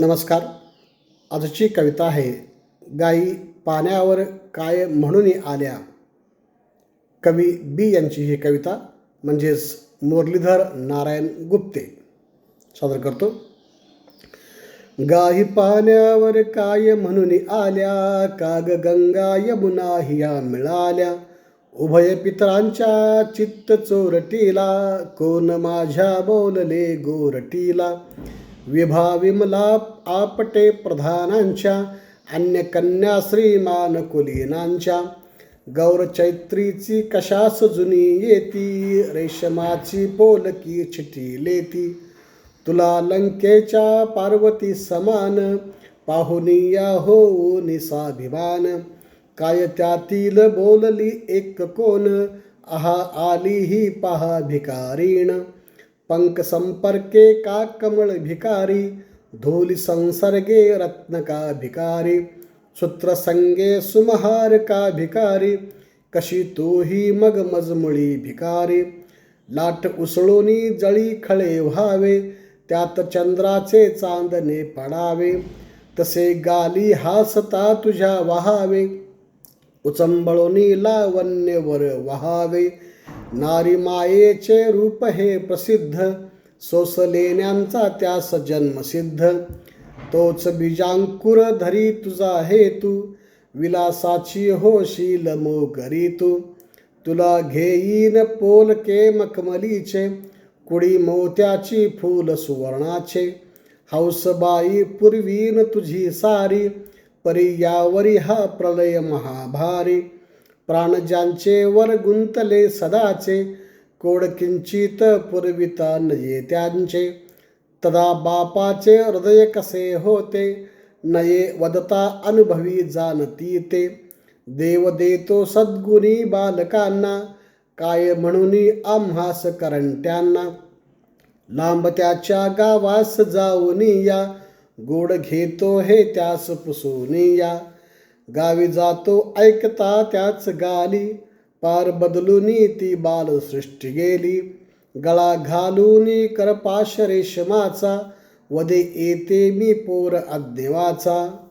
नमस्कार. आजची कविता आहे गाई पाण्यावर काय म्हणून आल्या? कवी बी यांची ही कविता म्हणजेच मुरलीधर नारायण गुप्ते. सादर करतो. गायी पाण्यावर काय म्हणून आल्या? काग गंगा यमुना हिया मिळाल्या. उभय पितरांच्या चित्त चोरटीला कोण माझ्या बोलले गोरटीला? विभा विमला आपटे प्रधानांच्या अन्य कन्या श्रीमान कुलीनांच्या गौर चैत्रीची कशास जुनी येती? रेशमाची पोलकी छिटी लेती. तुला लंकेच्या पार्वती समान पाहुनिया हो निसाभिमान. काय त्यातील बोलली एक कोण? आहा आली ही पहा भिकारीण. पंक संपर्के का कमळ भिकारी धूल संसर्गे रत्न का भिकारी सूत्रसंगे सुमहार का भिकारी कशी तोही मग मजमुळी भिकारी लाट उसळोनी जळी खळे व्हावे त्यात चंद्राचे चांदणे पडावे तसे गाली हासता तुझ्या वहावे उचंबळोनी लावण्यवर वहावे नारी मायेचे रूप हे प्रसिद्ध सोसलेण्यांचा त्यास जन्मसिद्ध तोच बीजांकुर धरी तुझा हेतू विलासाची होशील मोगरी तू तुला घेईन पोलके मखमलीचे कुडी मोत्याची फूल सुवर्णाचे. हौसबाई पूर्वीन तुझी सारी परी यावरी हा प्रलय महाभारी. प्राण ज्यांचे वर गुंतले सदाचे कोड किंचित पुरविता नये त्यांचे. तदा बापाचे हृदय कसे होते नये वदता अनुभवी जाणती ते. देव देतो सद्गुणी बालकांना काय म्हणून आम्हास करंट्यांना लांब त्याच्या गावास जाऊन या गोड घेतो हे त्यास पुसून या. गावी जातो ऐकता त्याच गाली. पार बदलून ती बालसृष्टी गेली. गळा घालून करपाश रेशमाचा. वदे येते मी पोर अज्ञेवाचा